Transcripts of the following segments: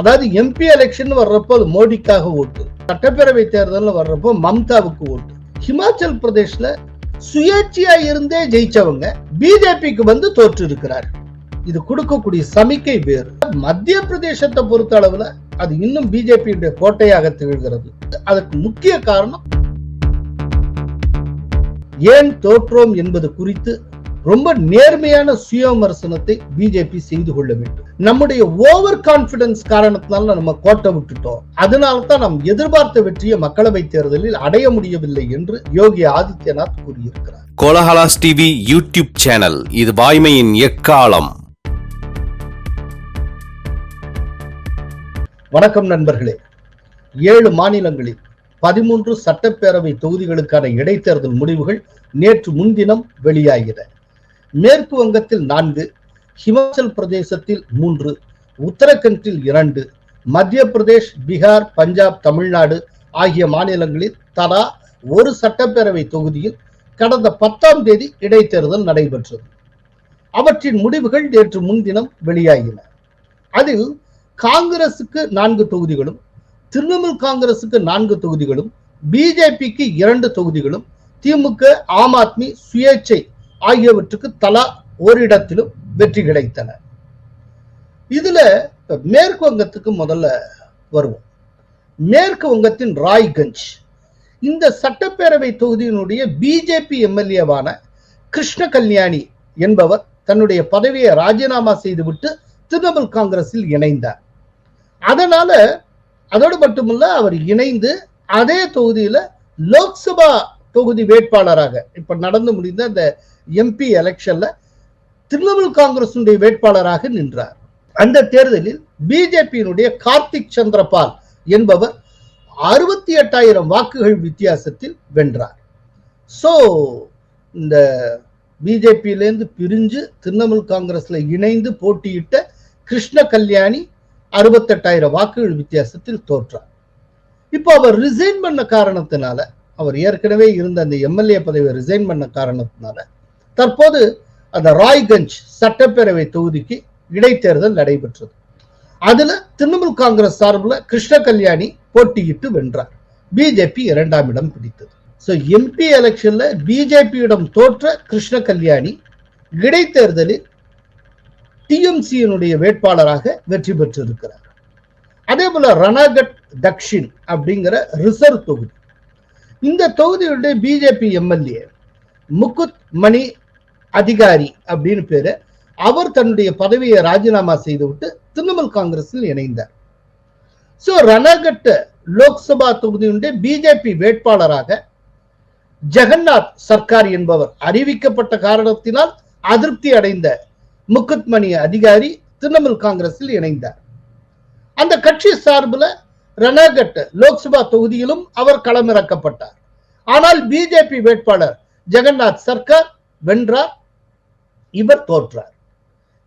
அதாவது MP election வர்றப்போ அது மோடிக்காக ஓட்டு. சட்டப்பேரவை தேர்தல் வர்றப்போ மம்தாவுக்கு ஓட்டு. ஹிமாச்சல் பிரதேஷ்ல சுயேட்சையா இருந்தே ஜெயிச்சவங்க பிஜேபிக்கு வந்து தோற்று இருக்கிறார் இது கொடுக்கக்கூடிய சமிக்கை வேறு. மத்திய பிரதேசத்தை பொறுத்த அளவுல அது இன்னும் பிஜேபியுடைய கோட்டையாக திகழ்கிறது. அதற்கு முக்கிய காரணம் ஏன் தோற்றோம் என்பது குறித்து ரொம்ப நேர்மையான சுய விமர்சனத்தை பிஜேபி செய்து கொள்ள வேண்டும். நம்முடைய ஓவர் கான்பிடன்ஸ் காரணத்தினால நம்ம கோட்டை விட்டுட்டோம். அதனால தான் நாம் எதிர்பார்த்த வெற்றியை மக்களவை தேர்தலில் அடைய முடியவில்லை என்று யோகி ஆதித்யநாத் கூறியிருக்கிறார். கோலஹலாஸ் டிவி யூடியூப் சேனல் இது வாய்மையின் எக்காலம். வணக்கம் நண்பர்களே. ஏழு மாநிலங்களில் பதிமூன்று சட்டப்பேரவை தொகுதிகளுக்கான இடைத்தேர்தல் முடிவுகள் நேற்று முன்தினம் வெளியாகின. மேற்கு வங்கத்தில் நான்கு ஹிமாச்சல் பிரதேசத்தில் மூன்று உத்தரகண்டில் இரண்டு மத்திய பிரதேஷ் பீகார் பஞ்சாப் தமிழ்நாடு ஆகிய மாநிலங்களில் தலா ஒரு சட்டப்பேரவை தொகுதியில் கடந்த பத்தாம் தேதி இடைத்தேர்தல் நடைபெற்றது. அவற்றின் முடிவுகள் நேற்று முன்தினம் வெளியாகின. அதில் காங்கிரசுக்கு நான்கு தொகுதிகளும் திரிணாமுல் காங்கிரசுக்கு நான்கு தொகுதிகளும் பிஜேபிக்கு இரண்டு தொகுதிகளும் திமுக ஆம் ஆத்மி சுயேட்சை ஆகியவற்றுக்கு தலா ஓரிடத்திலும் வெற்றி கிடைத்தன. இதுல மேற்கு வங்கத்துக்கு முதல்ல வருவோம். மேற்கு வங்கத்தின் ராய்கஞ்ச். இந்த சட்டப்பேரவை தொகுதியினுடைய பிஜேபி எம்எல்ஏவான கிருஷ்ண கல்யாணி என்பவர் தன்னுடைய பதவியை ராஜினாமா செய்துவிட்டு திரிணாமுல் காங்கிரஸில் இணைந்தார். அதனால அதோடு மட்டுமல்ல அவர் இணைந்து அதே தொகுதியில லோக்சபா தொகுதி வேட்பாளராக இப்ப நடந்து முடிந்த அந்த எம்பி எலெக்ஷன்ல திரிணாமுல் காங்கிரசுடைய வேட்பாளராக நின்றார். அந்த தேர்தலில் பிஜேபியினுடைய கார்த்திக் சந்திரபால் என்பவர் அறுபத்தி எட்டாயிரம் வாக்குகள் வித்தியாசத்தில் வென்றார். சோ இந்த பிஜேபியிலேருந்து பிரிஞ்சு திரிணாமுல் காங்கிரஸ்ல இணைந்து போட்டியிட்ட கிருஷ்ண கல்யாணி அறுபத்தெட்டாயிரம் வாக்குகள் வித்தியாசத்தில் தோற்றார். இப்போ அவர் ரிசைன் பண்ண காரணத்தினால அவர் ஏற்கனவே இருந்த அந்த எம்எல்ஏ பதவியை ரிசைன் பண்ண காரணத்தினால. தற்போது அந்த ராய்கஞ்ச் சட்டப்பேரவை தொகுதிக்கு இடைத்தேர்தல் நடைபெற்றது. அதுல திரிணாமுல் காங்கிரஸ் சார்பில் கிருஷ்ண கல்யாணி போட்டியிட்டு வென்றார். பிஜேபி இரண்டாம் இடம் பிடித்தது. ஸோ எம்பி எலெக்ஷன்ல பிஜேபியிடம் தோற்ற கிருஷ்ண கல்யாணி இடைத்தேர்தலில் டிஎம்சியினுடைய வேட்பாளராக வெற்றி பெற்றிருக்கிறார். அதே போல ரணாகட் தக்ஷின் அப்படிங்கிற ரிசர்வ் தொகுதி இந்த தொகுதியுடைய பிஜேபி எம்எல்ஏ முகுத் மணி அதிகாரி அப்படின்னு பேரு அவர் தன்னுடைய பதவியை ராஜினாமா செய்துவிட்டு திரிணாமுல் காங்கிரஸில் இணைந்தார். சோ ரணகட் லோக்சபா தொகுதியுடைய பிஜேபி வேட்பாளராக ஜெகநாத் சர்க்கார் என்பவர் அறிவிக்கப்பட்ட காரணத்தினால் அதிருப்தி அடைந்த முகுத் மணி அதிகாரி திரிணாமுல் காங்கிரஸில் இணைந்தார். அந்த கட்சி சார்பில் ரணகட் லோக்சபா தொகுதியிலும் அவர் களமிறக்கப்பட்டார். ஆனால் பிஜேபி வேட்பாளர் ஜெகநாத் சர்க்கார் வென்றார் இவர் தோற்றார்.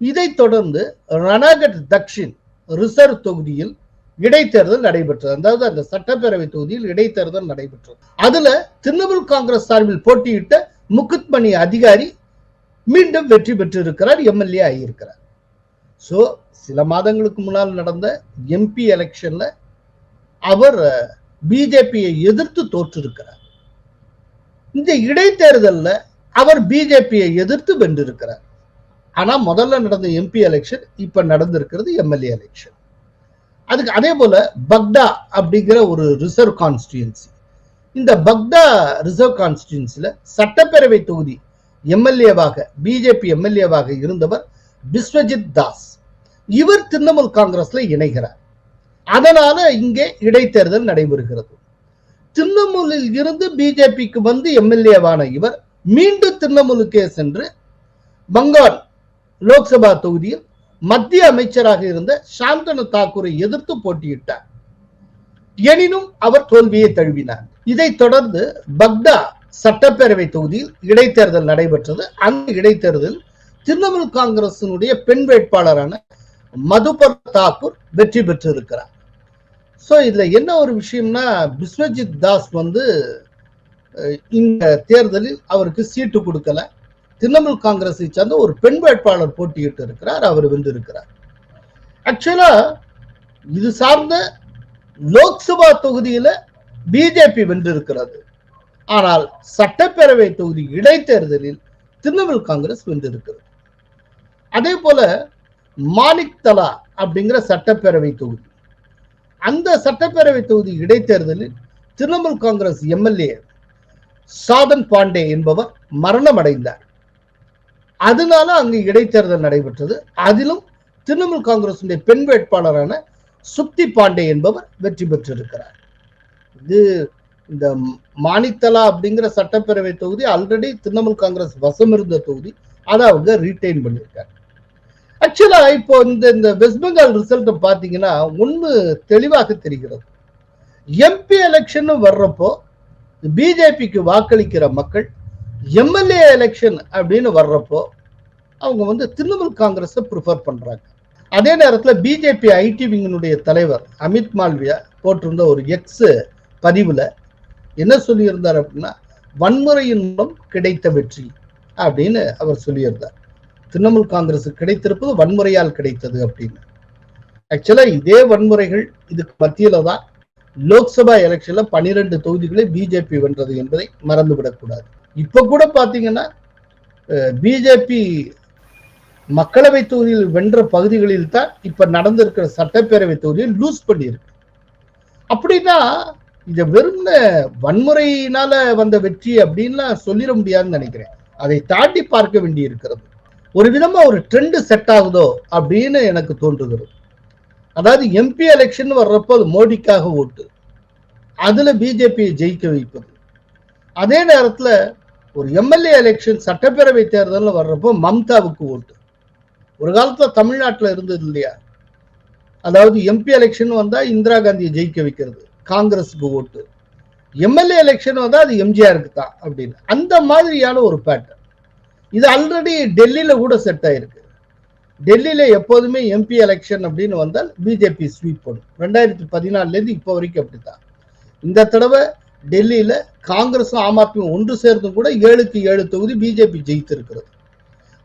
இதைத் தொடர்ந்து ரணாகட் தக்ஷின் ரிசர்வ் தொகுதியில் இடைத்தேர்தல் நடைபெற்றது. அதாவது அந்த சட்டப்பேரவை தொகுதியில் இடைத்தேர்தல் நடைபெற்றது. அதுல திரிணாமுல் காங்கிரஸ் சார்பில் போட்டியிட்ட முகுத்மணி அதிகாரி மீண்டும் வெற்றி பெற்றிருக்கிறார் எம்எல்ஏ ஆகியிருக்கிறார். சோ சில மாதங்களுக்கு முன்னால் நடந்த எம்பி எலெக்ஷன்ல அவர் பிஜேபியை எதிர்த்து தோற்றிருக்கிறார். இந்த இடைத்தேர்தலில் அவர் பிஜேபியை எதிர்த்து வென்றிருக்கிறார். ஆனா முதல்ல நடந்த எம்பி எலெக்ஷன் இப்ப நடந்திருக்கிறது எம்எல்ஏ எலெக்ஷன் அதுக்கு அதே போல பக்டா அப்படிங்கிற ஒரு ரிசர்வ் கான்ஸ்டியூன்சி இந்த பக்டா ரிசர்வ் கான்ஸ்டியூன்சில சட்டப்பேரவை தொகுதி எம்எல்ஏவாக பிஜேபி எம்எல்ஏவாக இருந்தவர் பிஸ்வஜித் தாஸ். இவர் திரிணாமுல் காங்கிரஸ்ல இணைகிறார். அதனால இங்கே இடைத்தேர்தல் நடைபெறுகிறது. திரிணாமுலில் இருந்து பிஜேபிக்கு வந்து எம்எல்ஏவான இவர் மீண்டும் திரிணாமுலுக்கே சென்று பங்கால் லோக்சபா தொகுதியில் மத்திய அமைச்சராக இருந்த சாந்தனு தாக்கூரை எதிர்த்து போட்டியிட்டார். எனினும் அவர் தோல்வியை தழுவினார். இதைத் தொடர்ந்து பக்தா சட்டப்பேரவை தொகுதியில் இடைத்தேர்தல் நடைபெற்றது. அந்த இடைத்தேர்தலில் திரிணாமுல் காங்கிரசினுடைய பெண் வேட்பாளரான மதுபர் தாக்கூர் வெற்றி பெற்றிருக்கிறார். ஸோ இதில் என்ன ஒரு விஷயம்னா பிஸ்வஜித் தாஸ் வந்து இந்த தேர்தலில் அவருக்கு சீட்டு கொடுக்கல. திரிணாமுல் காங்கிரஸை சேர்ந்த ஒரு பெண் வேட்பாளர் போட்டியிட்டு இருக்கிறார் அவர் வென்றிருக்கிறார். ஆக்சுவலா இது சார்ந்த லோக்சபா தொகுதியில பிஜேபி வென்றிருக்கிறது. ஆனால் சட்டப்பேரவை தொகுதி இடைத்தேர்தலில் திரிணாமுல் காங்கிரஸ் வென்றிருக்கிறது. அதே போல மாணிக் தலா அப்படிங்கிற சட்டப்பேரவை தொகுதி. அந்த சட்டப்பேரவை தொகுதி இடைத்தேர்தலில் திரிணாமுல் காங்கிரஸ் எம்எல்ஏ சாதன் பாண்டே என்பவர் மரணம் அடைந்தார் அதனால அங்கு இடைத்தேர்தல் நடைபெற்றது. அதிலும் திரிணாமுல் காங்கிரஸ் பெண் வேட்பாளரான சுப்தி பாண்டே என்பவர் வெற்றி பெற்றிருக்கிறார். இது இந்த மானித்தலா அப்படிங்கிற சட்டப்பேரவை தொகுதி ஆல்ரெடி திரிணாமுல் காங்கிரஸ் வசம் இருந்த தொகுதி அதை அவங்க ரீட்டைன் பண்ணியிருக்காங்க. ஆக்சுவலா இப்போ இந்த இந்த வெஸ்ட் பெங்கால் ரிசல்ட் பாத்தீங்கன்னா ஒண்ணு தெளிவாக தெரிகிறது. எம்பி எலெக்ஷன் வர்றப்போ பிஜேபிக்கு வாக்களிக்கிற மக்கள் எம்எல்ஏ எலெக்ஷன் அப்படின்னு வர்றப்போ அவங்க வந்து திரிணாமுல் காங்கிரஸை ப்ரிஃபர் பண்றாங்க. அதே நேரத்தில் பிஜேபி ஐடி விங்கினுடைய தலைவர் அமித் மால்வியா போட்டிருந்த ஒரு எக்ஸ் பதிவில் என்ன சொல்லியிருந்தார் அப்படின்னா வன்முறையின் மூலம் கிடைத்த வெற்றி அப்படின்னு அவர் சொல்லியிருந்தார். திரிணாமுல் காங்கிரஸ் கிடைத்திருப்பது வன்முறையால் கிடைத்தது அப்படின்னு. ஆக்சுவலா இதே வன்முறைகள் இதுக்கு மத்தியில தான் லோக்சபா எலெக்ஷன்ல பனிரெண்டு தொகுதிகளை பிஜேபி வென்றது என்பதை மறந்துவிடக்கூடாது. இப்ப கூட பாத்தீங்கன்னா பிஜேபி மக்களவை தொகுதியில் வென்ற பகுதிகளில் தான் இப்ப நடந்திருக்கிற சட்டப்பேரவை தொகுதியில் லூஸ் பண்ணியிருக்கு. அப்படின்னா இதை வெறும் வன்முறையினால வந்த வெற்றி அப்படின்லாம் சொல்லிட முடியாதுன்னு நினைக்கிறேன். அதை தாண்டி பார்க்க வேண்டி இருக்கிறது ஒரு விதமா ஒரு ட்ரெண்டு செட் ஆகுதோ அப்படின்னு எனக்கு தோன்றுகிறது. அதாவது எம்பி எலெக்ஷன் வர்றப்போ அது மோடிக்காக ஓட்டு. அதுல பிஜேபியை ஜெயிக்க வைப்பது. அதே நேரத்துல ஒரு எம்எல்ஏ எலெக்ஷன் சட்டப்பேரவை தேர்தலில் வர்றப்போ மம்தாவுக்கு ஓட்டு. ஒரு காலத்துல தமிழ்நாட்டில் இருந்தது இல்லையா? அதாவது எம்பி எலெக்ஷன் வந்தா இந்திரா காந்தியை ஜெயிக்க வைக்கிறது. காங்கிரஸுக்கு ஓட்டு. எம்எல்ஏ எலெக்ஷன் வந்தா அது எம்ஜிஆருக்கு தான் அப்படின்னு. அந்த மாதிரியான ஒரு பேட்டர்ன் இது ஆல்ரெடி டெல்லியில கூட செட் ஆயிருக்கு. டெல்லியில எப்போதுமே எம்பி எலெக்ஷன் அப்படின்னு வந்தால் பிஜேபி ஸ்வீப் பண்ணும் ரெண்டாயிரத்தி பதினாலுலேருந்து இப்போ வரைக்கும் அப்படித்தான். இந்த தடவை டெல்லியில காங்கிரஸும் ஆம் ஆத்மியும் ஒன்று சேர்ந்தும் கூட ஏழுக்கு ஏழு தொகுதி பிஜேபி ஜெயித்திருக்கிறது.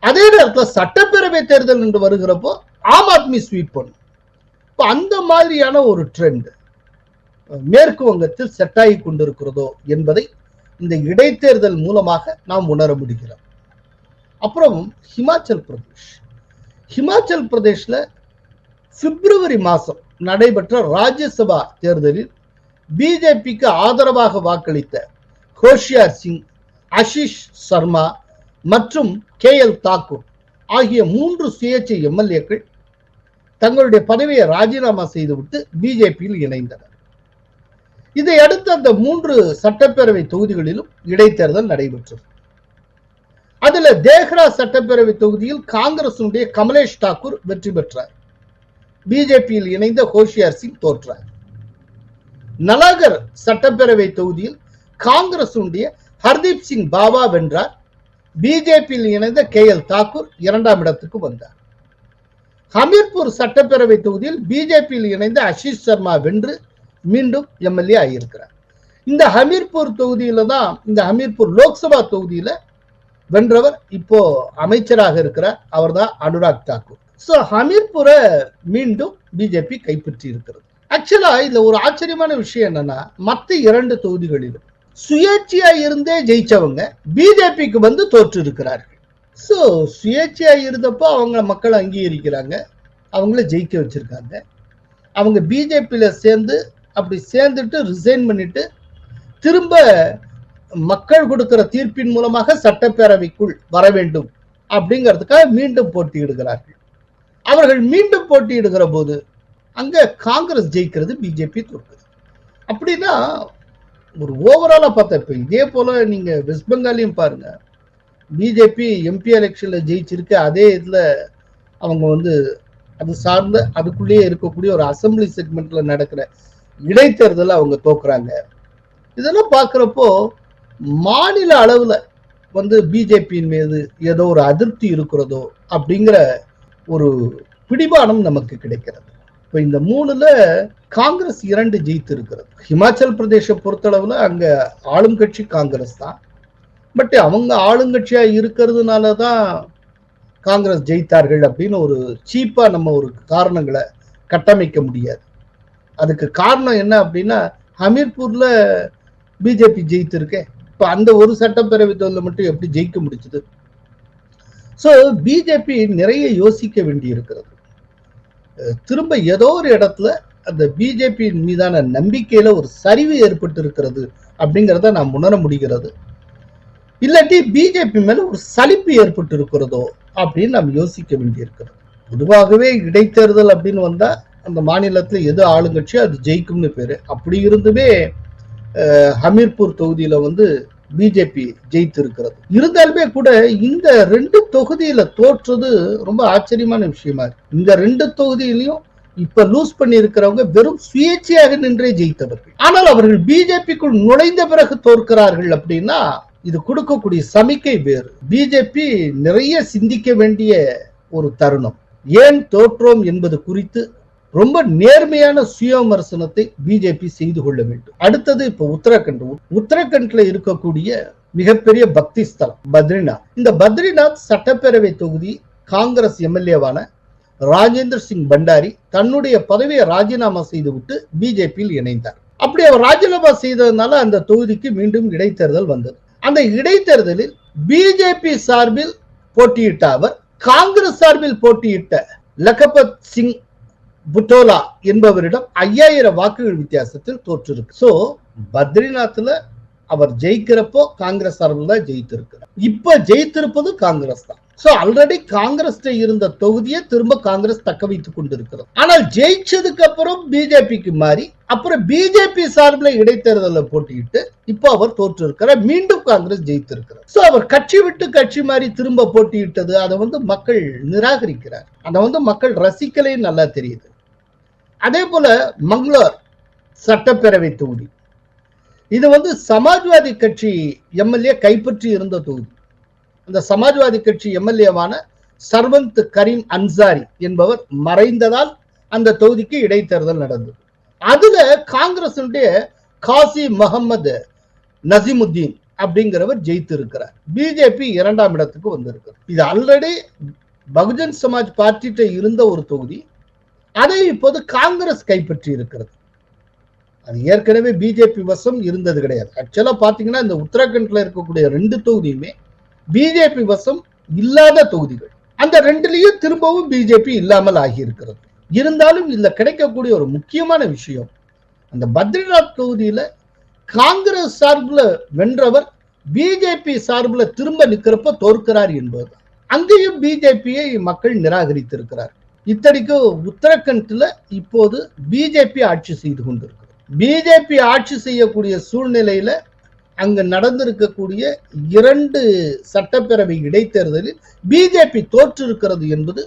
அதே நேரத்தில் சட்டப்பேரவை தேர்தல் என்று வருகிறப்போ ஆம் ஆத்மி ஸ்வீப் பண்ணும் இப்போ அந்த மாதிரியான ஒரு ட்ரெண்ட் மேற்கு வங்கத்தில் செட்டாகி கொண்டிருக்கிறதோ என்பதை இந்த இடைத்தேர்தல் மூலமாக நாம் உணர முடிகிறோம் அப்புறம் ஹிமாச்சல் பிரதேஷ். ஹிமாச்சல் பிரதேஷ்ல பிப்ரவரி மாதம் நடைபெற்ற ராஜ்யசபா தேர்தலில் பிஜேபிக்கு ஆதரவாக வாக்களித்த ஹோஷியார் சிங் அஷிஷ் சர்மா மற்றும் கே எல் தாக்கூர் ஆகிய மூன்று சுயேட்சை எம்எல்ஏக்கள் தங்களுடைய பதவியை ராஜினாமா செய்துவிட்டு பிஜேபியில் இணைந்தனர். இதையடுத்து அந்த மூன்று சட்டப்பேரவை தொகுதிகளிலும் இடைத்தேர்தல் நடைபெற்றது. அதுல தேஹ்ரா சட்டப்பேரவை தொகுதியில் காங்கிரசுடைய கமலேஷ் தாக்கூர் வெற்றி பெற்றார். பிஜேபியில் இணைந்த ஹோஷியார் சிங் தோற்றார். நலாகர் சட்டப்பேரவை தொகுதியில் காங்கிரசுடைய ஹர்தீப் சிங் பாபா வென்றார். பிஜேபியில் இணைந்த கே எல் தாக்கூர் இரண்டாம் இடத்துக்கு வந்தார். ஹமீர்பூர் சட்டப்பேரவை தொகுதியில் பிஜேபியில் இணைந்த அஷிஷ் சர்மா வென்று மீண்டும் எம்எல்ஏ ஆகியிருக்கிறார். இந்த ஹமீர்பூர் தொகுதியில தான் இந்த ஹமீர்பூர் லோக்சபா தொகுதியில வென்றவர் இப்போ அமைச்சராக இருக்கிறார். அவர் தான் அனுராக் தாக்கூர். சோ ஹமீர்புரை மீண்டும் பிஜேபி கைப்பற்றி இருக்கிறது ஆக்சுவலா இதுல ஒரு ஆச்சரியமான விஷயம் என்னன்னா மத்த இரண்டு தொகுதிகளிலும் சுயேட்சையா இருந்தே ஜெயிச்சவங்க பிஜேபிக்கு வந்து தோற்று இருக்கிறார்கள் ஸோ சுயேட்சையா இருந்தப்போ அவங்க மக்கள் அங்கீகரிக்கிறாங்க. அவங்கள ஜெயிக்க வச்சிருக்காங்க. அவங்க பிஜேபியில சேர்ந்து அப்படி சேர்ந்துட்டு ரிசைன் பண்ணிட்டு திரும்ப மக்கள் கொடுக்கிற தீர்ப்பின் மூலமாக சட்டப்பேரவைக்குள் வர வேண்டும் அப்படிங்கிறதுக்காக மீண்டும் போட்டியிடுகிறார்கள். அவர்கள் மீண்டும் போட்டியிடுகிற போது அங்க காங்கிரஸ் ஜெயிக்கிறது பிஜேபி தோற்குது. அப்படின்னா ஒரு ஓவராலா பார்த்தா இப்ப இதே போல நீங்க வெஸ்ட் பெங்காலையும் பாருங்க. பிஜேபி எம்பி எலெக்ஷன்ல ஜெயிச்சிருக்கு அதே இதுல அவங்க வந்து அது சார்ந்த அதுக்குள்ளேயே இருக்கக்கூடிய ஒரு அசம்பிளி செக்மெண்ட்ல நடக்கிற இடைத்தேர்தல அவங்க தோக்குறாங்க. இதெல்லாம் பார்க்குறப்போ மாநில அளவில் வந்து பிஜேபியின் மீது ஏதோ ஒரு அதிருப்தி இருக்கிறதோ அப்படிங்கிற ஒரு பிடிபானம் நமக்கு கிடைக்கிறது. இப்போ இந்த மூணுல காங்கிரஸ் இரண்டு ஜெயித்து இருக்கிறது ஹிமாச்சல் பிரதேச பொறுத்தளவில் அங்கே ஆளும் கட்சி காங்கிரஸ் தான். பட் அவங்க ஆளுங்கட்சியாக இருக்கிறதுனால தான் காங்கிரஸ் ஜெயித்தார்கள் அப்படின்னு ஒரு சீப்பாக நம்ம ஒரு காரணங்களை கட்டமைக்க முடியாது. அதுக்கு காரணம் என்ன அப்படின்னா ஹமீர்பூரில் பிஜேபி ஜெயித்திருக்கேன் இப்ப அந்த ஒரு சட்டப்பேரவை தேர்தலில் மட்டும் எப்படி ஜெயிக்க முடிச்சது? ஸோ பிஜேபி நிறைய யோசிக்க வேண்டி இருக்கிறது திரும்ப ஏதோ ஒரு இடத்துல அந்த பிஜேபியின் மீதான நம்பிக்கையில ஒரு சரிவு ஏற்பட்டு இருக்கிறது அப்படிங்கிறத நாம் உணர முடிகிறது. இல்லாட்டி பிஜேபி மேல ஒரு சலிப்பு ஏற்பட்டு இருக்கிறதோ அப்படின்னு நாம் யோசிக்க வேண்டியிருக்கிறது. பொதுவாகவே இடைத்தேர்தல் அப்படின்னு வந்தா அந்த மாநிலத்துல எது ஆளுங்கட்சியோ அது ஜெயிக்கும்னு பேரு. அப்படி இருந்துமே ஹமீர்பூர் தொகுதியில வந்து பிஜேபி ஜெயித்து இருக்கிறது இருந்தாலுமே கூட இந்த ரெண்டு தொகுதியில தோற்றது ரொம்ப ஆச்சரியமான விஷயமா இருக்கு. இந்த ரெண்டு தொகுதியிலையும் இப்ப லூஸ் பண்ணி இருக்கிறவங்க வெறும் சுயேட்சையாக நின்றே ஜெயித்தவர்கள். ஆனால் அவர்கள் பிஜேபிக்குள் நுழைந்த பிறகு தோற்கிறார்கள் அப்படின்னா இது கொடுக்கக்கூடிய சமிக்கை வேறு. பிஜேபி நிறைய சிந்திக்க வேண்டிய ஒரு தருணம். ஏன் தோற்றோம் என்பது குறித்து ரொம்ப நேர்மையான சுய விமர்சனத்தை பிஜேபி செய்து கொள்ள வேண்டும். அடுத்தது இப்ப உத்தரகண்ட். உத்தரகண்ட்ல இருக்கக்கூடிய மிகப்பெரிய பக்தி ஸ்தலம் பத்ரிநாத். இந்த பத்ரிநாத் சட்டப்பேரவை தொகுதி காங்கிரஸ் எம்எல்ஏவான ராஜேந்திர சிங் பண்டாரி தன்னுடைய பதவியை ராஜினாமா செய்துவிட்டு பிஜேபியில் இணைந்தார். அப்படி அவர் ராஜினாமா செய்ததுனால அந்த தொகுதிக்கு மீண்டும் இடைத்தேர்தல் வந்தது. அந்த இடைத்தேர்தலில் பிஜேபி சார்பில் போட்டியிட்ட அவர் காங்கிரஸ் சார்பில் போட்டியிட்ட லகபத் சிங் புட்டோலா என்பவரிடம் ஐயாயிரம் வாக்குகள் வித்தியாசத்தில் தோற்றிருக்கு. சோ பத்ரிநாத்ல அவர் ஜெயிக்கிறப்போ காங்கிரஸ் சார்பில் தான் ஜெயித்திருக்கிறார். இப்ப ஜெயித்திருப்பது காங்கிரஸ் தான். சோ ஆல்ரெடி காங்கிரஸ் இருந்த தொகுதியை திரும்ப காங்கிரஸ் தக்க வைத்துக் கொண்டிருக்கிறது. ஆனால் ஜெயிச்சதுக்கு அப்புறம் பிஜேபிக்கு மாறி அப்புறம் பிஜேபி சார்பில் இடைத்தேர்தலில் போட்டியிட்டு இப்போ அவர் தோற்று இருக்கிறார் மீண்டும் காங்கிரஸ் ஜெயித்திருக்கிறார். சோ அவர் கட்சி விட்டு கட்சி மாறி திரும்ப போட்டியிட்டது அதை வந்து மக்கள் நிராகரிக்கிறார். அதை வந்து மக்கள் ரசிக்கலே நல்லா தெரியுது. அதே போல மங்களூர் சட்டப்பேரவை தொகுதி. இது வந்து சமாஜ்வாதி கட்சி எம்எல்ஏ கைப்பற்றி இருந்த தொகுதி. அந்த சமாஜ்வாதி கட்சி எம்எல்ஏவான சர்வந்த் கரீம் அன்சாரி என்பவர் மறைந்ததால் அந்த தொகுதிக்கு இடைத்தேர்தல் நடந்தது. அதுல காங்கிரசுடைய காசி முகமது நசிமுத்தீன் அப்படிங்கிறவர் ஜெயித்து இருக்கிறார் பிஜேபி இரண்டாம் இடத்துக்கு வந்திருக்கிறார் இது ஆல்ரெடி பகுஜன் சமாஜ் பார்ட்டிட்ட இருந்த ஒரு தொகுதி. அதை இப்போது காங்கிரஸ் கைப்பற்றி இருக்கிறது. அது ஏற்கனவே பிஜேபி வசம் இருந்தது கிடையாது. ஆக்சுவலா பாத்தீங்கன்னா இந்த உத்தரகண்ட்ல இருக்கக்கூடிய ரெண்டு தொகுதியுமே பிஜேபி வசம் இல்லாத தொகுதிகள். அந்த ரெண்டுலயும் திரும்பவும் பிஜேபி இல்லாமல் ஆகியிருக்கிறது. இருந்தாலும் இதுல கிடைக்கக்கூடிய ஒரு முக்கியமான விஷயம் அந்த பத்ரிநாத் தொகுதியில காங்கிரஸ் சார்பில் வென்றவர் பிஜேபி சார்பில் திரும்ப நிற்கிறப்ப தோற்கிறார் என்பது அங்கேயும் பிஜேபியை மக்கள் நிராகரித்திருக்கிறார் இத்தனைக்கு உத்தரகண்ட்ல இப்போது பிஜேபி ஆட்சி செய்து கொண்டிருக்கு பிஜேபி ஆட்சி செய்யக்கூடிய சூழ்நிலையில அங்க நடந்திருக்கக்கூடிய இரண்டு சட்டப்பேரவை இடைத்தேர்தலில் பிஜேபி தோற்றிருக்கிறது என்பது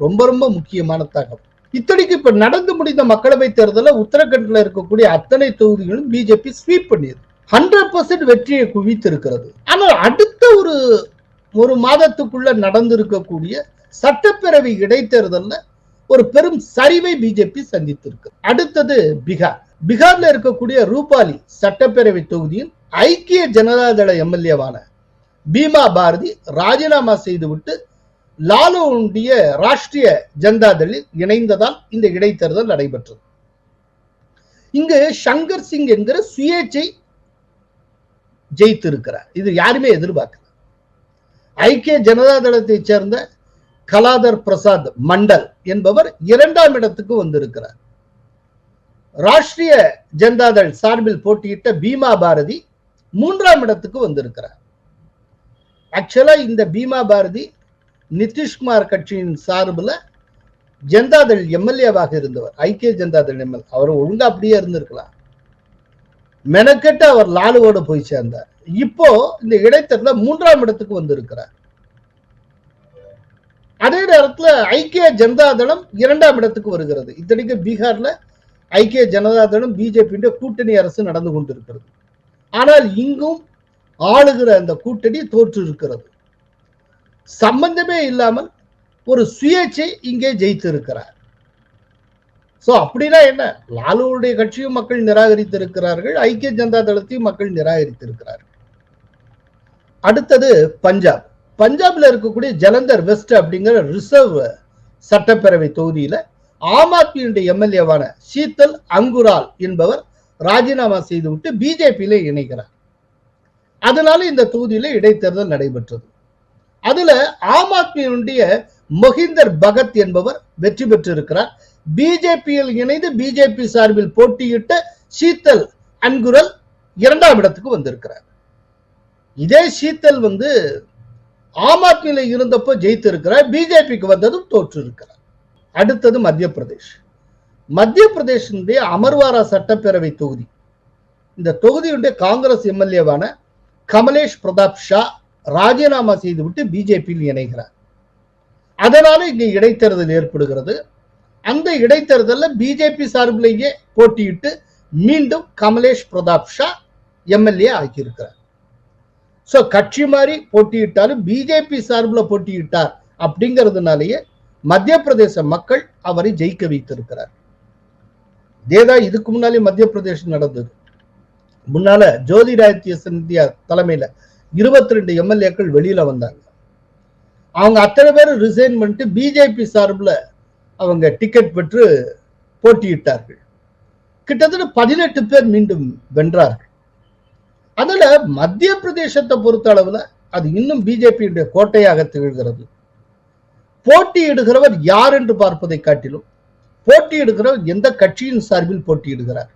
ரொம்ப ரொம்ப முக்கியமான தகவல். இத்தனைக்கு இப்ப நடந்து முடிந்த மக்களவை தேர்தலில் உத்தரகண்ட்ல இருக்கக்கூடிய அத்தனை தொகுதிகளும் பிஜேபி ஸ்வீப் பண்ணியது. ஹண்ட்ரட் பர்சன்ட் வெற்றியை குவித்திருக்கிறது. ஆனால் அடுத்த ஒரு ஒரு மாதத்துக்குள்ள நடந்திருக்கக்கூடிய சட்டப்பேரவை இடைத்தேர்தலில் ஒரு பெரும் சரிவை பிஜேபி சந்தித்திருக்கு. அடுத்தது பீகார். பீகார்ல இருக்கக்கூடிய ரூபாலி சட்டப்பேரவை தொகுதியின் ஐக்கிய ஜனதாதள எம்எல்ஏவான பீமா பாரதி ராஜினாமா செய்துவிட்டு லாலுடைய ராஷ்டிரிய ஜனதாதளில் இணைந்ததால் இந்த இடைத்தேர்தல் நடைபெற்றது. இங்கு சங்கர் சிங் என்கிற சுயேச்சை ஜெயித்திருக்கிறார். இது யாருமே எதிர்பார்க்கல. ஐக்கிய ஜனதா தளத்தைச் சேர்ந்த கலாதர் பிரசாத் மண்டல் என்பவர் இரண்டாம் இடத்துக்கு வந்திருக்கிறார். ராஷ்டிரிய ஜனதாதள் சார்பில் போட்டியிட்ட பீமா பாரதி மூன்றாம் இடத்துக்கு வந்திருக்கிறார். ஆக்சுவலா இந்த பீமா பாரதி நிதிஷ்குமார் கட்சியின் சார்பில் ஜனதாதள் எம்எல்ஏவாக இருந்தவர் ஐக்கிய ஜனதாதள் எம்எல்ஏ அவர் ஒழுங்கா அப்படியே இருந்திருக்கலாம். மெனக்கெட்டு அவர் லாலுவோட போய் சேர்ந்தார். இப்போ இந்த இடைத்தேர்தல மூன்றாம் இடத்துக்கு வந்திருக்கிறார். அதே நேரத்துல ஐக்கிய ஜனதா தளம் இரண்டாம் இடத்துக்கு வருகிறது. இத்தனைக்கு பீகார்ல ஐக்கிய ஜனதா தளம் பிஜேபியுடைய கூட்டணி அரசு நடந்து கொண்டிருக்கிறது. ஆனால் இங்கும் ஆளுகிற அந்த கூட்டணி தோற்று இருக்கிறது சம்பந்தமே இல்லாமல் ஒரு சுயேட்சை இங்கே ஜெயித்து இருக்கிறார் சோ அப்படின்னா என்ன? லாலுவுடைய கட்சியும் மக்கள் நிராகரித்திருக்கிறார்கள் ஐக்கிய ஜனதா தளத்தையும் மக்கள் நிராகரித்திருக்கிறார்கள். அடுத்தது பஞ்சாப். பஞ்சாப்ல இருக்கக்கூடிய ஜலந்தர் வெஸ்ட் அப்படிங்கிற ரிசர்வ் சட்டப்பேரவை தொகுதியில ஆம் ஆத்மியினுடைய எம்எல்ஏவான சீத்தல் அங்குரால் என்பவர் ராஜினாமா செய்துவிட்டு பிஜேபியில இணைகிறார். அதனால இந்த தொகுதியில இடைத்தேர்தல் நடைபெற்றது. அதுல ஆம் ஆத்மியினுடைய மொஹிந்தர் பகத் என்பவர் வெற்றி பெற்றிருக்கிறார். பிஜேபியில் இணைந்து பிஜேபி சார்பில் போட்டியிட்ட சீத்தல் அன்குரல் இரண்டாம் இடத்துக்கு வந்திருக்கிறார். இதே சீத்தல் வந்து ஆம் ஆத்மியில இருந்தப்போ ஜெயித்து இருக்கிறார் பிஜேபிக்கு வந்ததும் தோற்று இருக்கிறார் அடுத்தது மத்திய பிரதேஷ் மத்திய பிரதேசினுடைய அமர்வாரா சட்டப்பேரவை தொகுதி. இந்த தொகுதியுடைய காங்கிரஸ் எம்எல்ஏவான கமலேஷ் பிரதாப் ஷா ராஜினாமா செய்துவிட்டு பிஜேபியில் இணைகிறார். அதனால இங்கே இடைத்தேர்தல் ஏற்படுகிறது. அந்த இடைத்தேர்தலில் பிஜேபி சார்பிலேயே போட்டியிட்டு மீண்டும் கமலேஷ் பிரதாப் ஷா எம்எல்ஏ ஆகியிருக்கிறார். ஸோ கட்சி மாதிரி போட்டியிட்டாலும் பிஜேபி சார்பில் போட்டியிட்டார் அப்படிங்கிறதுனாலேயே மத்திய பிரதேச மக்கள் அவரை ஜெயிக்க வைத்திருக்கிறார். இதேதான் இதுக்கு முன்னாலே மத்திய பிரதேசம் நடந்தது. முன்னால ஜோதிராதித்ய சிந்தியா தலைமையில இருபத்தி ரெண்டு எம்எல்ஏக்கள் வெளியில வந்தாங்க. அவங்க அத்தனை பேர் ரிசைன் பண்ணிட்டு பிஜேபி சார்பில் அவங்க டிக்கெட் பெற்று போட்டியிட்டார்கள். கிட்டத்தட்ட பதினெட்டு பேர் மீண்டும் வென்றார்கள். அதுல மத்திய பிரதேசத்தை பொறுத்த அளவுல அது இன்னும் பிஜேபியுடைய கோட்டையாக திகழ்கிறது போட்டியிடுகிறவர் யார் என்று பார்ப்பதை காட்டிலும் போட்டியிடுகிறவர் எந்த கட்சியின் சார்பில் போட்டியிடுகிறார்?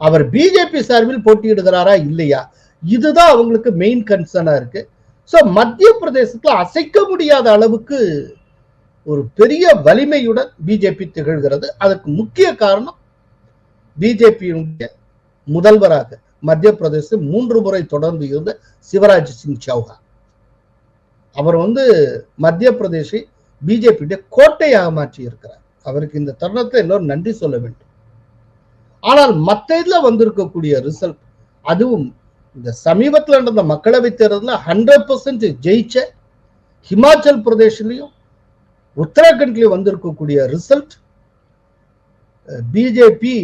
அவர் பிஜேபி சார்பில் போட்டியிடுகிறாரா இல்லையா? இதுதான் அவங்களுக்கு மெயின் கன்சர்னா இருக்கு. சோ மத்திய பிரதேசத்தில் அசைக்க முடியாத அளவுக்கு ஒரு பெரிய வலிமையுடன் பிஜேபி திகழ்கிறது. அதற்கு முக்கிய காரணம் பிஜேபியினுடைய முதல்வராக மத்திய பிரதேசம் மூன்று முறை தொடர்ந்து இருந்த சிவராஜ் சிங் சௌஹான். அவர் வந்து மத்திய பிரதேச பிஜேபியுடைய கோட்டையாக மாற்றி இருக்கிறார். அவருக்கு இந்த தருணத்தை எல்லோரும் நன்றி சொல்ல வேண்டும். ஆனால் மற்ற இதுல வந்திருக்கக்கூடிய ரிசல்ட் அதுவும் இந்த சமீபத்தில் நடந்த மக்களவை தேர்தலில் ஹண்ட்ரட் பர்சன்ட் ஜெயிச்ச ஹிமாச்சல் பிரதேசிலையும் உத்தராகண்ட்லயும் வந்திருக்கக்கூடிய ரிசல்ட் பிஜேபி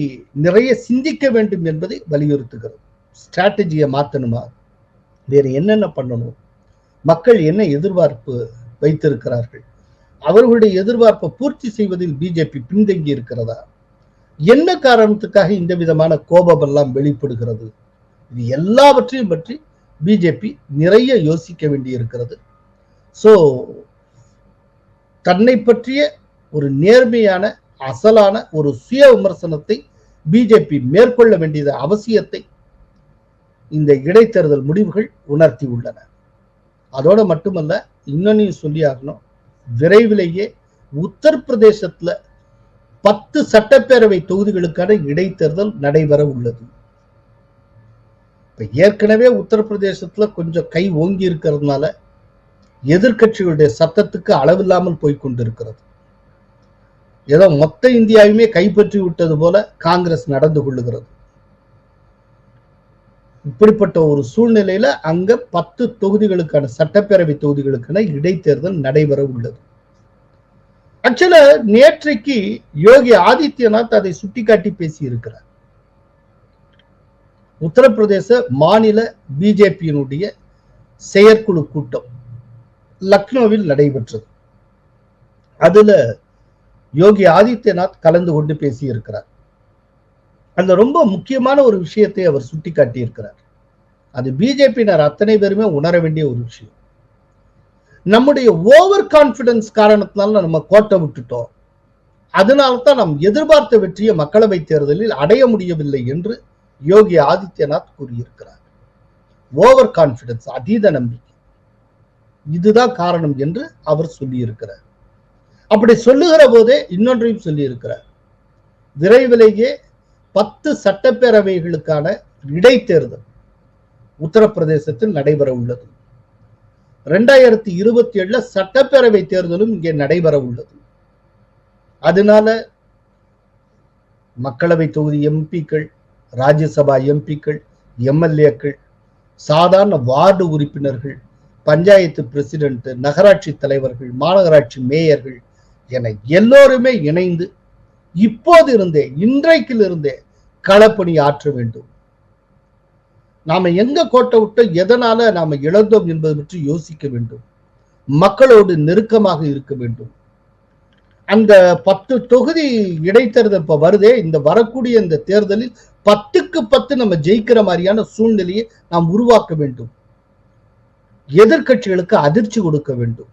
நிறைய சிந்திக்க வேண்டும் என்பதை வலியுறுத்துகிறது. ஸ்ட்ராட்டஜியை மாத்தணுமா? வேறு என்னென்ன பண்ணணும்? மக்கள் என்ன எதிர்பார்ப்பு வைத்திருக்கிறார்கள்? அவர்களுடைய எதிர்பார்ப்பை பூர்த்தி செய்வதில் பிஜேபி பின்தங்கி இருக்கிறதா? என்ன காரணத்துக்காக இந்த விதமான கோபம் எல்லாம் வெளிப்படுகிறது? இது எல்லாவற்றையும் பற்றி பிஜேபி நிறைய யோசிக்க வேண்டி இருக்கிறது சோ தன்னை பற்றிய ஒரு நேர்மையான அசலான ஒரு சுய விமர்சனத்தை பிஜேபி மேற்கொள்ள வேண்டியது அவசியத்தை இந்த இடைத்தேர்தல் முடிவுகள் உணர்த்தி உள்ளன. அதோட மட்டுமல்ல இன்னொன்னையும் சொல்லி ஆகணும். விரைவிலேயே உத்தரப்பிரதேசத்துல பத்து சட்டப்பேரவை தொகுதிகளுக்கான இடைத்தேர்தல் நடைபெற உள்ளது. இப்ப ஏற்கனவே உத்தரப்பிரதேசத்துல கொஞ்சம் கை ஓங்கி இருக்கிறதுனால எதிர்கட்சிகளுடைய சத்தத்துக்கு அளவில்லாமல் போய் கொண்டிருக்கிறது. ஏதோ மொத்த இந்தியாவையுமே கைப்பற்றி விட்டது போல காங்கிரஸ் நடந்து கொள்ளுகிறது. இப்படிப்பட்ட ஒரு சூழ்நிலையில அங்க பத்து தொகுதிகளுக்கான சட்டப்பேரவை தொகுதிகளுக்கான இடைத்தேர்தல் நடைபெற உள்ளது. ஆக்சுவலா நேற்றைக்கு யோகி ஆதித்யநாத் அதை சுட்டிக்காட்டி பேசி இருக்கிறார் உத்தரப்பிரதேச மாநில பிஜேபியினுடைய செயற்குழு கூட்டம் லக்னோவில் நடைபெற்றது. அதுல யோகி ஆதித்யநாத் கலந்து கொண்டு பேசியிருக்கிறார். அந்த ரொம்ப முக்கியமான ஒரு விஷயத்தை அவர் சுட்டிக்காட்டி இருக்கிறார் அது பிஜேபியினர் அத்தனை பேருமே உணர வேண்டிய ஒரு விஷயம். நம்முடைய ஓவர் கான்பிடன்ஸ் காரணத்தினால நம்ம கோட்டை விட்டுட்டோம். அதனால தான் நாம் எதிர்பார்த்த வெற்றியை மக்களவை தேர்தலில் அடைய முடியவில்லை என்று யோகி ஆதித்யநாத் கூறியிருக்கிறார். ஓவர் கான்பிடன்ஸ் அதீத நம்பிக்கை. இதுதான் காரணம் என்று அவர் சொல்லியிருக்கிறார். அப்படி சொல்லுகிற போதே இன்னொன்றையும் சொல்லியிருக்கிறார். விரைவிலேயே பத்து சட்டப்பேரவைகளுக்கான இடைத்தேர்தல் உத்தரப்பிரதேசத்தில் நடைபெற உள்ளது ரெண்டாயிரத்தி இருபத்தி ஏழுல சட்டப்பேரவை தேர்தலும் இங்கே நடைபெற உள்ளது அதனால மக்களவை தொகுதி எம்பிக்கள் ராஜ்யசபா எம்பிக்கள் எம்எல்ஏக்கள் சாதாரண வார்டு உறுப்பினர்கள் பஞ்சாயத்து பிரசிடென்ட் நகராட்சி தலைவர்கள் மாநகராட்சி மேயர்கள் என எல்லோருமே இணைந்து இப்போது இருந்தே இன்றைக்கிலிருந்தே களப்பணி ஆற்ற வேண்டும். நாம எங்க கோட்டை விட்டு எதனால நாம இழந்தோம் என்பது பற்றி யோசிக்க வேண்டும். மக்களோடு நெருக்கமாக இருக்க வேண்டும். அந்த பத்து தொகுதி இடைத்தேர்தல் இப்ப வருதே இந்த வரக்கூடிய இந்த தேர்தலில் பத்துக்கு பத்து நம்ம ஜெயிக்கிற மாதிரியான சூழ்நிலையை நாம் உருவாக்க வேண்டும். எதிர்க்கட்சிகளுக்கு அதிர்ச்சி கொடுக்க வேண்டும்.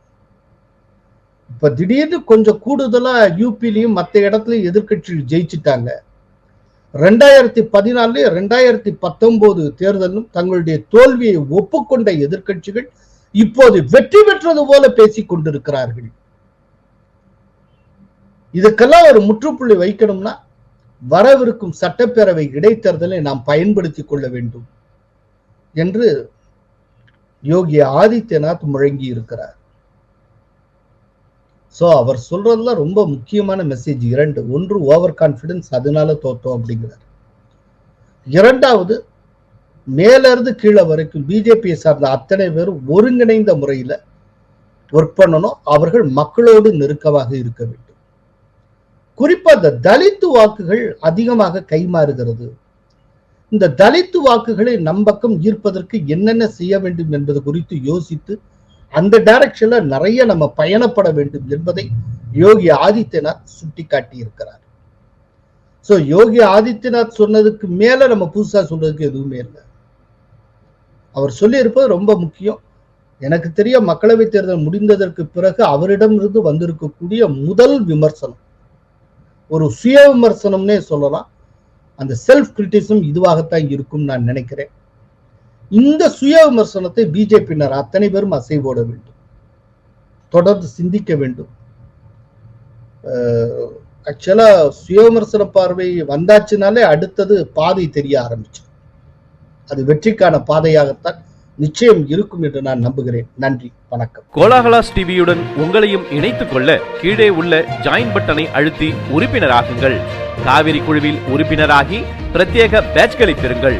இப்ப திடீர்னு கொஞ்சம் கூடுதலா யூபிலையும் மற்ற இடத்துலயும் எதிர்கட்சிகள் ஜெயிச்சிட்டாங்க. ரெண்டாயிரத்தி பதினாலு ரெண்டாயிரத்தி பத்தொன்பது தேர்தலும் தங்களுடைய தோல்வியை ஒப்புக்கொண்ட எதிர்கட்சிகள் இப்போது வெற்றி பெற்றது போல பேசிக் கொண்டிருக்கிறார்கள். இதுக்கெல்லாம் ஒரு முற்றுப்புள்ளி வைக்கணும்னா வரவிருக்கும் சட்டப்பேரவை இடைத்தேர்தலை நாம் பயன்படுத்திக் கொள்ள வேண்டும் என்று யோகி ஆதித்யநாத் முழங்கி இருக்கிறார் ஸோ அவர் சொல்றதுல ரொம்ப முக்கியமான மெசேஜ் இரண்டு. ஒன்று ஓவர் கான்பிடன்ஸ் அதனால தோத்தோம் அப்படிங்கிறார். இரண்டாவது மேலிருந்து கீழே வரைக்கும் பிஜேபியை சார்ந்த அத்தனை பேரும் ஒருங்கிணைந்த முறையில ஒர்க் பண்ணணும். அவர்கள் மக்களோடு நெருக்கமாக இருக்க வேண்டும். குறிப்பா இந்த தலித்து வாக்குகள் அதிகமாக கைமாறுகிறது. இந்த தலித்து வாக்குகளை நம் பக்கம் ஈர்ப்பதற்கு என்னென்ன செய்ய வேண்டும் என்பது குறித்து யோசித்து அந்த டைரக்ஷன்ல நிறைய நம்ம பயணப்பட வேண்டும் என்பதை யோகி ஆதித்யநாத் சுட்டிக்காட்டி இருக்கிறார் சோ யோகி ஆதித்யநாத் சொன்னதுக்கு மேல நம்ம புதுசா சொல்றதுக்கு எதுவுமே இல்லை. அவர் சொல்லியிருப்பது ரொம்ப முக்கியம். எனக்கு தெரிய மக்களவை தேர்தல் முடிந்ததற்கு பிறகு அவரிடமிருந்து வந்திருக்கக்கூடிய முதல் விமர்சனம் ஒரு சுய விமர்சனம்னே சொல்லலாம். அந்த செல்ஃப் கிரிட்டிசம் இதுவாகத்தான் இருக்கும் நான் நினைக்கிறேன். இந்த சுய விமர்சனத்தை பிஜேபியினர் அத்தனை பேரும் அசைவோட வேண்டும். தொடர்ந்து சிந்திக்க வேண்டும். ஆக்சுவலா சுய விமர்சன பார்வை வந்தாச்சுனாலே அடுத்தது பாதை தெரிய ஆரம்பிச்சு அது வெற்றிக்கான பாதையாகத்தான் நிச்சயம் இருக்கும் என்று நான் நம்புகிறேன். நன்றி வணக்கம். கோலாகலாஸ் டிவியுடன் உங்களையும் இணைத்துக் கொள்ள கீழே உள்ள ஜாயின் பட்டனை அழுத்தி உறுப்பினராகுங்கள். காவிரி குழுவில் உறுப்பினராகி பிரத்யேக பேட்ச்களை பெறுங்கள்.